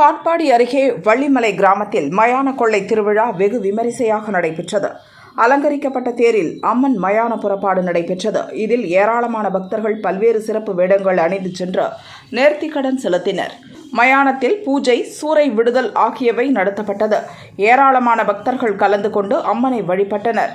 காட்பாடி அருகே வள்ளிமலை கிராமத்தில் மயான கொள்ளை திருவிழா வெகு விமரிசையாக நடைபெற்றது. அலங்கரிக்கப்பட்ட தேரில் அம்மன் மயான புறப்பாடு நடைபெற்றது. இதில் ஏராளமான பக்தர்கள் பல்வேறு சிறப்பு வேடங்கள் அணிந்து சென்று நேர்த்திக்கடன் செலுத்தினர். மயானத்தில் பூஜை சூறை விடுதல் ஆகியவை நடத்தப்பட்டது. ஏராளமான பக்தர்கள் கலந்து கொண்டு அம்மனை வழிபட்டனர்.